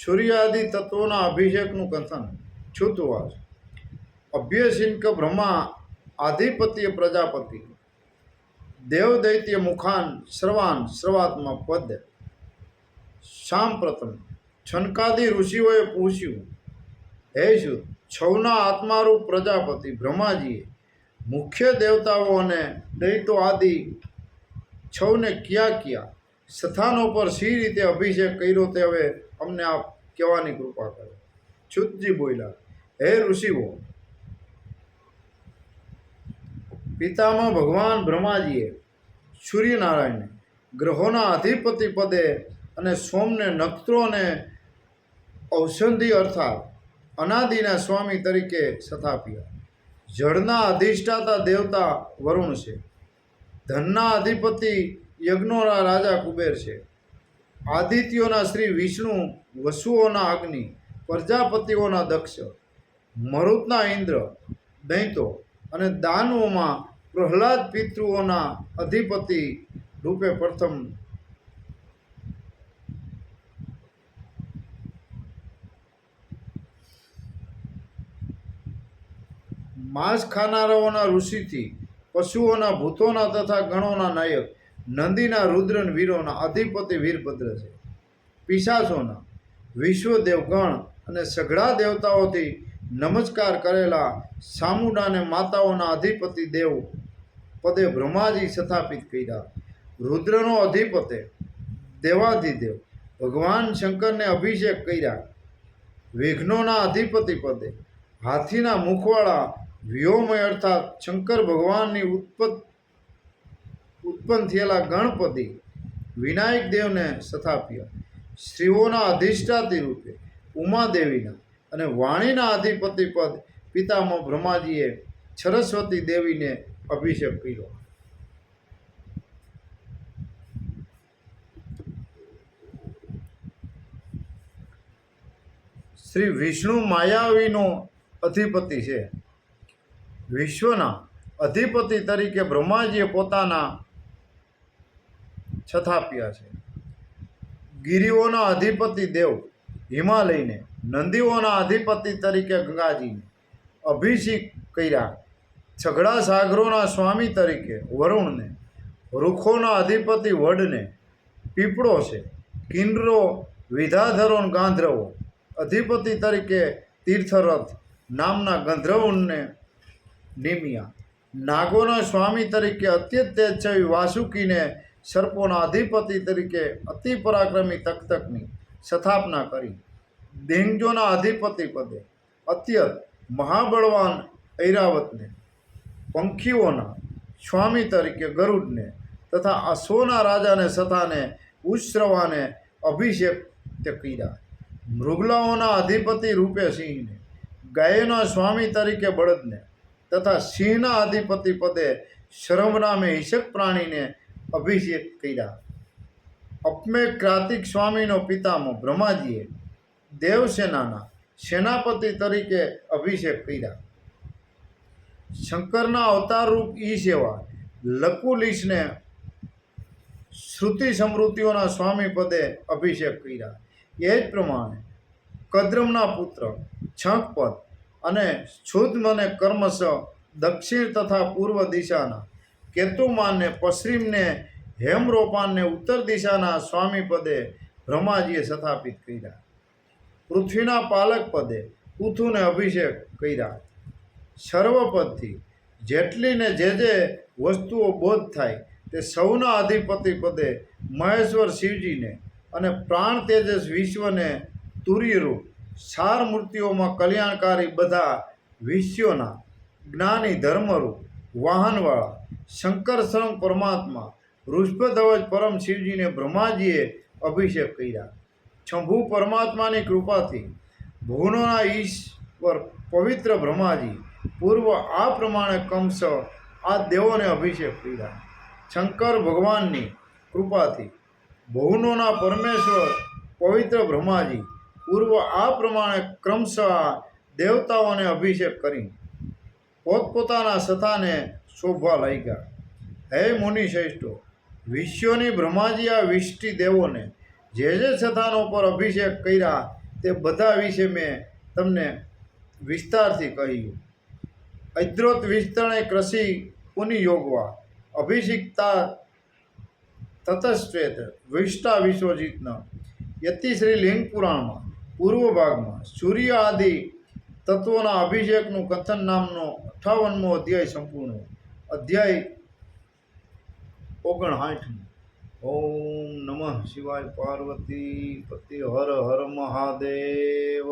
સૂર્યાદિ તત્વોના અભિષેકનું કથન. છૂતવાસ અભ્યસિંક બ્રહ્મા આધિપત્ય પ્રજાપતિ. દેવ દૈત્ય મુખાન સર્વાન સર્વાત્મા પદ. શામ પ્રથમ. છનકાદી ઋષિઓએ પૂછ્યું, હે શું છૌના આત્મારૂપ પ્રજાપતિ બ્રહ્માજીએ મુખ્ય દેવતાઓ અને દૈતો આદિ છૌને ક્યાં ક્યાં? સ્થાનો પર સી રીતે અભિષેક કર્યો તે હવે અમને આપ કહેવાની કૃપા કરો. છુતજી બોલ્યા, હે ઋષિઓ, પિતામાં ભગવાન બ્રહ્માજીએ સૂર્યનારાયણને ગ્રહોના અધિપતિ પદે અને સોમને નક્ષત્રોને ઔષધિ અર્થાત અનાદિના સ્વામી તરીકે સ્થાપ્યા. જળના અધિષ્ઠાતા દેવતા વરુણ છે. ધનના અધિપતિ યજ્ઞોના રાજા કુબેર છે. આદિત્યોના શ્રી વિષ્ણુ, વસુઓના અગ્નિ, પ્રજાપતિઓના દક્ષ, મરુતના ઇન્દ્ર, દૈતો અને દાનવોમાં પ્રહલાદ પિતૃઓના અધિપતિ રૂપે પ્રથમ માંસ ખાનારાઓના ઋષિથી, પશુઓના ભૂતોના તથા ગણોના નાયક નંદીના રુદ્રન વીરોના અધિપતિ વીરભદ્ર છે. પિશાચોના વિશ્વદેવગણ અને સઘળા દેવતાઓથી નમસ્કાર કરેલા સામુડાને માતાઓના અધિપતિ દેવ પદે બ્રહ્માજી સ્થાપિત કર્યા. રુદ્રનો અધિપતે દેવાધિદેવ ભગવાન શંકરને અભિષેક કર્યા. વિઘ્નોના અધિપતિ પદે હાથીના મુખવાળા વ્યોમય અર્થાત શંકર ભગવાનની ઉત્પત ઉત્પન્ન થયેલા ગણપતિ વિનાયક દેવને સ્થાપ્યા. સ્ત્રીઓના અધિષ્ઠાતી રૂપે ઉમાદેવીના અને વાણીના અધિપતિ પદ પિતામહ બ્રહ્માજીએ સરસ્વતી દેવીને અભિષેક કર્યો. શ્રી વિષ્ણુ માયાવીનો અધિપતિ છે. વિશ્વના અધિપતિ તરીકે બ્રહ્માજીએ પોતાના છથાપ્યા છે. ગિરિઓના અધિપતિ દેવ હિમાલયને, નંદીઓના અધિપતિ તરીકે ગંગાજીને અભિષેક કર્યા. છગડા સાગરોના સ્વામી તરીકે વરુણને વૃક્ષોના અધિપતિ વડને પીપળો છે. કિન્નરો વિધાધરો ગાંધ્રવો ગાંધર્વો, અધિપતિ તરીકે તીર્થરથ નામના ગંધર્વને નિમ્યા. નાગોના સ્વામી તરીકે અત્યંત તેજસ્વી વાસુકીને સર્પોના અધિપતિ તરીકે અતિ પરાક્રમી તકતકની સ્થાપના કરી. દેંગજોના અધિપતિ પદે અત્યંત મહાબળવાન ઐરાવતને, પંખીઓના સ્વામી તરીકે ગરુડને તથા અશ્વના રાજાને સથાને ઉશ્રવાને અભિષેક તે કર્યા. મૃગલાઓના અધિપતિ રૂપે સિંહને, ગાયના સ્વામી તરીકે બળદને તથા સિંહના અધિપતિ પદે શરમ નામે હિષક પ્રાણીને અભિષેક કર્યા. અપમે ક્રાતિક સ્વામીનો પિતામહ બ્રહ્માજીએ દેવસેનાના સેનાપતિ તરીકે અભિષેક કર્યા. શંકરના અવતાર રૂપ ઈ સેવા લકુલિશને શ્રુતિ સમૃદ્ધિઓના સ્વામી પદે અભિષેક કર્યા. એ જ પ્રમાણે કદ્રમના પુત્ર, છંકપદ અને શુદ્ધમને કર્મશ દક્ષિણ તથા પૂર્વ દિશાના કેતુમાનને, પશ્ચિમને, હેમરોપાનને, ઉત્તર દિશાના સ્વામી પદે બ્રહ્માજીએ સ્થાપિત કર્યા. પૃથ્વીના પાલક પદે પૃથુને અભિષેક કર્યા. સર્વપદથી જેટલીને જે જે વસ્તુઓ બોધ થાય તે સૌના અધિપતિ પદે મહેશ્વર શિવજીને અને પ્રાણ તેજસ વિશ્વને તુર્યરૂપ સાર મૂર્તિઓમાં કલ્યાણકારી બધા વિશ્વના જ્ઞાની ધર્મરૂપ વાહનવાળા શંકર સ્વયં પરમાત્મા ઋષભધ્વજ પરમ શિવજીને બ્રહ્માજીએ અભિષેક કર્યા. શંભુ પરમાત્માની કૃપાથી ભુવનોના ઈશ્વર પવિત્ર બ્રહ્માજી પૂર્વ આ પ્રમાણે કંસ આ દેવોને અભિષેક કર્યા. શંકર ભગવાનની કૃપાથી ભુવનોના પરમેશ્વર પવિત્ર બ્રહ્માજી પૂર્વ આ પ્રમાણે ક્રમશઃ દેવતાઓને અભિષેક કરી. પોતપોતાના સથાને શોભવા લાગ્યા. હે મુનિ શ્રેષ્ઠો વિશ્વની બ્રહ્માજી આ વિષ્ટિ દેવોને જે જે સથાનો પર અભિષેક કર્યા તે બધા વિશે મેં તમને વિસ્તારથી કહ્યું. ઐદ્રોત વિસ્તરણે કૃષિ પુનિયોગવા અભિષિક્તા તતશ્ચેત વિષ્ટા વિશ્વજીતના. યતિશ્રી લિંગ પુરાણમાં પૂર્વ ભાગમાં સૂર્ય આદિ તત્વોના અભિષેકનું કથન નામનો અઠાવનમો અધ્યાય સંપૂર્ણ અધ્યાય ઓગણસાઠમો. ઓમ નમઃ શિવાય પાર્વતી પતિ હર હર મહાદેવ.